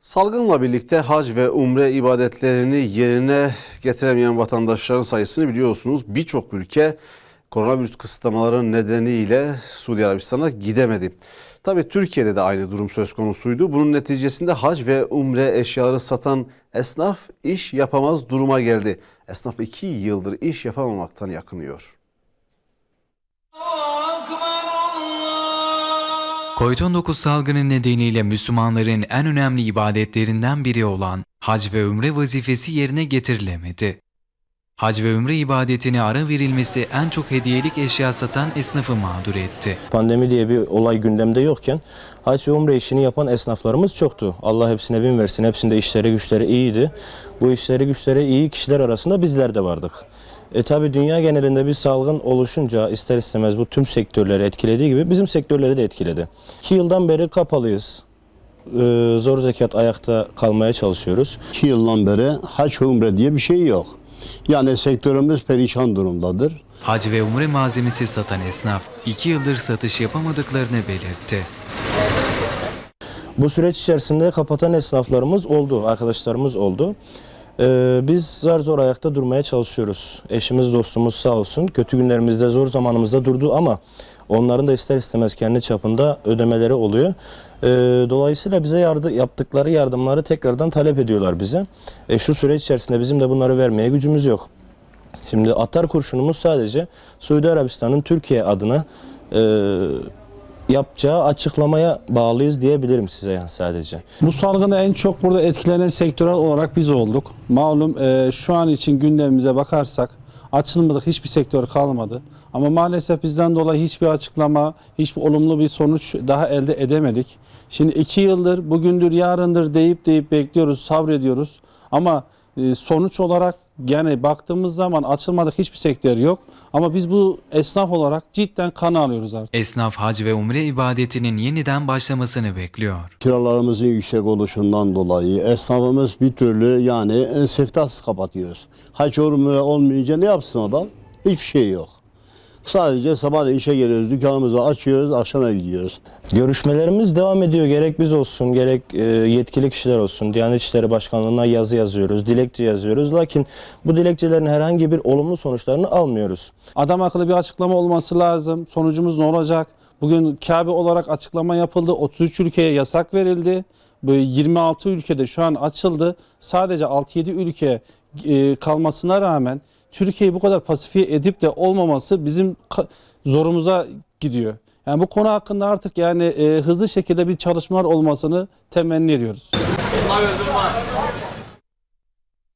Salgınla birlikte hac ve umre ibadetlerini yerine getiremeyen vatandaşların sayısını biliyorsunuz. Birçok ülke koronavirüs kısıtlamaları nedeniyle Suudi Arabistan'a gidemedi. Tabii Türkiye'de de aynı durum söz konusuydu. Bunun neticesinde hac ve umre eşyaları satan esnaf iş yapamaz duruma geldi. Esnaf iki yıldır iş yapamamaktan yakınıyor. Covid-19 salgını nedeniyle Müslümanların en önemli ibadetlerinden biri olan hac ve umre vazifesi yerine getirilemedi. Hac ve umre ibadetine ara verilmesi en çok hediyelik eşya satan esnafı mağdur etti. Pandemi diye bir olay gündemde yokken hac ve umre işini yapan esnaflarımız çoktu. Allah hepsine bin versin. Hepsinde işleri güçleri iyiydi. Bu işleri güçleri iyi kişiler arasında bizler de vardık. E tabi dünya genelinde bir salgın oluşunca ister istemez bu tüm sektörleri etkilediği gibi bizim sektörleri de etkiledi. İki yıldan beri kapalıyız. Ee, zor zekat ayakta kalmaya çalışıyoruz. 2 yıldan beri haç umre diye bir şey yok. Yani sektörümüz perişan durumdadır. Hac ve umre malzemesi satan esnaf, iki yıldır satış yapamadıklarını belirtti. Bu süreç içerisinde kapatan esnaflarımız oldu, arkadaşlarımız oldu. Ee, biz zar zor ayakta durmaya çalışıyoruz. Eşimiz, dostumuz sağ olsun. Kötü günlerimizde, zor zamanımızda durdu ama onların da ister istemez kendi çapında ödemeleri oluyor. Ee, dolayısıyla bize yardı, yaptıkları yardımları tekrardan talep ediyorlar bize. E, şu süreç içerisinde bizim de bunları vermeye gücümüz yok. Şimdi atar kurşunumuz sadece Suudi Arabistan'ın Türkiye adına e, yapacağı açıklamaya bağlıyız diyebilirim size yani sadece. Bu salgını en çok burada etkilenen sektörel olarak biz olduk. Malum e, şu an için gündemimize bakarsak açılmadık hiçbir sektör kalmadı. Ama maalesef bizden dolayı hiçbir açıklama, hiçbir olumlu bir sonuç daha elde edemedik. Şimdi iki yıldır, bugündür, yarındır deyip deyip bekliyoruz, sabrediyoruz. Ama e, sonuç olarak yani baktığımız zaman açılmadık hiçbir sektör yok. Ama biz bu esnaf olarak cidden kan alıyoruz artık. Esnaf hac ve umre ibadetinin yeniden başlamasını bekliyor. Kiralarımızın yüksek oluşundan dolayı esnafımız bir türlü yani e, siftahsız kapatıyoruz. Ve umre olmayınca ne yapsın adam? Hiçbir şey yok. Sadece sabah işe geliyoruz, dükkanımızı açıyoruz, akşama gidiyoruz. Görüşmelerimiz devam ediyor. Gerek biz olsun, gerek e, yetkili kişiler olsun. Diyanet İşleri Başkanlığı'na yazı yazıyoruz, dilekçe yazıyoruz. Lakin bu dilekçelerin herhangi bir olumlu sonuçlarını almıyoruz. Adam akıllı bir açıklama olması lazım. Sonucumuz ne olacak? Bugün Kabe olarak açıklama yapıldı. 33 ülkeye yasak verildi. Bu 26 ülkede şu an açıldı. Sadece 6-7 ülke e, kalmasına rağmen Türkiye'yi bu kadar pasifiye edip de olmaması bizim zorumuza gidiyor. Yani bu konu hakkında artık yani e, hızlı şekilde bir çalışmalar olmasını temenni ediyoruz.